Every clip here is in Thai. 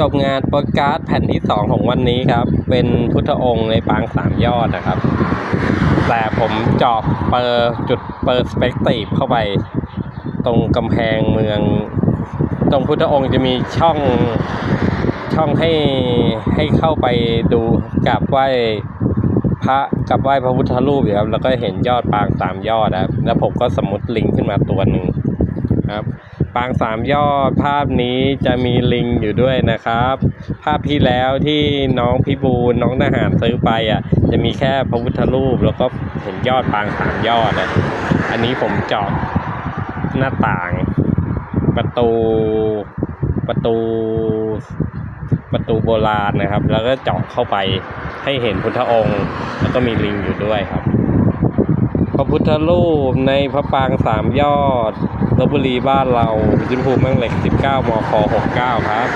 จบงานโปสการ์ดแผ่นที่สองของวันนี้ครับ เป็นพุทธองค์ในปางสามยอดนะครับ แต่ผมจอบเปอร์จุดเปอร์สเปกตีฟเข้าไป ตรงกำแพงเมือง ตรงพุทธองค์จะมีช่องช่องให้ให้เข้าไปดูกับไหว้พระกับไหว้พระพุทธรูปอยู่ครับ แล้วก็เห็นยอดปางสามยอดนะครับ แล้วผมก็สมมติลิงขึ้นมาตัวหนึ่งครับ ปางสามยอดภาพนี้จะมีลิงอยู่ด้วยนะครับ ภาพที่แล้วที่น้องพิบูลน้องทหารซื้อไปอะ จะมีแค่พระพุทธรูปแล้วก็เห็นยอดปางสามยอดนะอันนี้ผมเจาะหน้าต่าง ประตูประตูประตูโบราณนะครับ แล้วก็เจาะเข้าไปให้เห็นพุทธองค์ แล้วก็มีลิงอยู่ด้วยครับ ระพุทธรูปในพระปางสามยอดลบบุรีบ้านเราจุนภูมิแม่งเหล็ก 19 มค 69 ครับ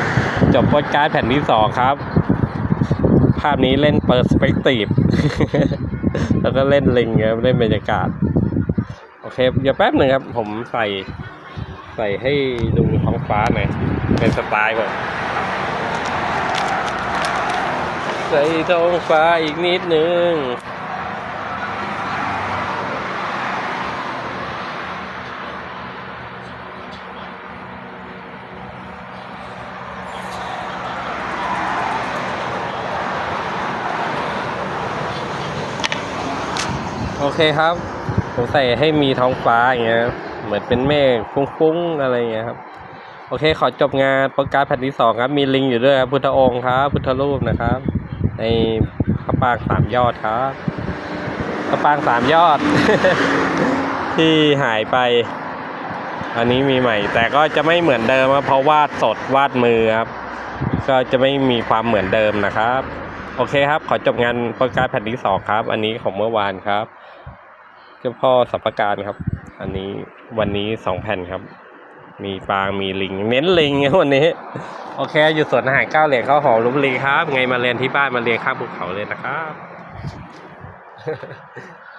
จบโปสการ์ดแผ่นที่สองครับ ภาพนี้เล่นเปอร์สเปกตีฟแล้วก็เล่นลิงครับเล่นบรรยากาศ โอเค เดี๋ยวแป๊บหนึ่งครับ ผมใส่ใส่ให้ดูท้องฟ้าหน่อยเป็นสไตล์ผมใส่ท้องฟ้าอีกนิดนึง โอเคครับ ผมใส่ให้มีท้องฟ้าอย่างเงี้ย เหมือนเป็นเมฆฟุ้งๆอะไรเงี้ยครับ โอเค ขอจบงานโปรการแผ่นที่สองครับ มีลิงอยู่ด้วยครับ พุทธองค์ครับ พุทธรูปนะครับ ในพระปางสามยอดครับพระปางสามยอด ที่หายไป อันนี้มีใหม่ แต่ก็จะไม่เหมือนเดิมครับเพราะวาดสดวาดมือครับ ก็จะไม่มีความเหมือนเดิมนะครับโอเคครับ ขอจบงานโปรการแผ่นที่สองครับ อันนี้ของเมื่อวานครับ จ้าพ่อสัพพการครับ อันนี้วันนี้สองแผ่นครับ มีปางมีลิง เน้นลิงวันนี้ โอเค อยู่สวนอาหารเก้าเหรียญข้าวหอมลพบุรีครับ ไงมาเรียนที่บ้านมาเรียนข้ามภูเขาเลยนะครับ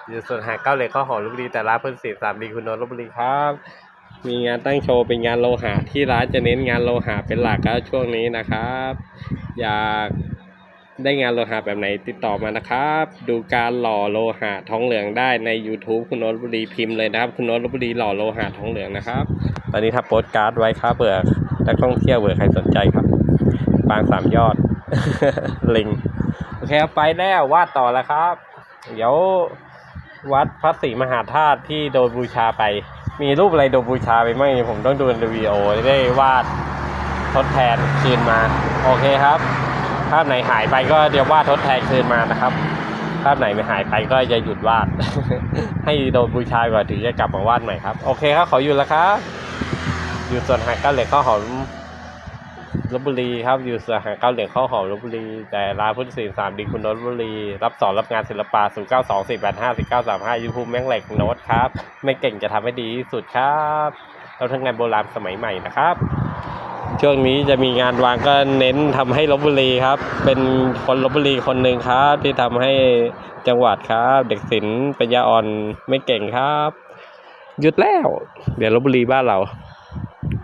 อยู่สวนอาหารเก้าเหรียญข้าวหอมลพบุรีแต่ร้านเพื่อนสีสามดีคุณนนท์ลพบุรีครับ มีงานตั้งโชว์เป็นงานโลหะที่ร้านจะเน้นงานโลหะเป็นหลักครับช่วงนี้นะครับ อยาก ได้งานโลหะแบบไหนติดต่อมานะครับ ดูการหล่อโลหะทองเหลืองได้ใน YouTube คุณโนตบุรีพิมพ์เลยนะครับ คุณโนตบุรีหล่อโลหะทองเหลืองนะครับ ตอนนี้ทำโปสการ์ดไว้ครับเผื่อนักท่องเที่ยวเผื่อใครสนใจครับ ปางสามยอด ลิง โอเคครับไปแล้ววาดต่อแล้วครับ เดี๋ยววัดพระศรีมหาธาตุที่โดนบูชาไป มีรูปอะไรโดนบูชาไปบ้างเนี่ยผมต้องดูในวิดีโอได้วาดทดแทนคืนมา โอเคครับ ภาพไหนหายไปก็เดี๋ยววาดทดแทนคืนมานะครับ ภาพไหนไม่หายไปก็จะหยุดวาด ให้โดนบูชาก่อนถึงจะกลับมาวาดใหม่ครับ โอเคครับขออยู่แล้วครับ อยู่ส่วนหาดเก้าเหล็กข้าวหอมลบบุรีครับอยู่ส่วนหาดเก้าเหล็กข้าวหอมลบบุรี แต่ร้านพุทธศิลป์สามดีคุณนตลบุรี รับสอนรับงานศิลปะ0 9 2 4 8 5 4 9 3 5ยูทูบแม่งเหล็กโน้ตครับ ไม่เก่งจะทำให้ดีที่สุดครับเราทั้งงานโบราณสมัยใหม่นะครับ ช่วงนี้จะมีงานวางก็เน้นทำให้ลบบุรีครับ เป็นคนลบบุรีคนหนึ่งครับ ที่ทำให้จังหวัดครับ เด็กศิลป์ปัญญาอ่อนไม่เก่งครับ หยุดแล้ว เดี๋ยวลบบุรีบ้านเรา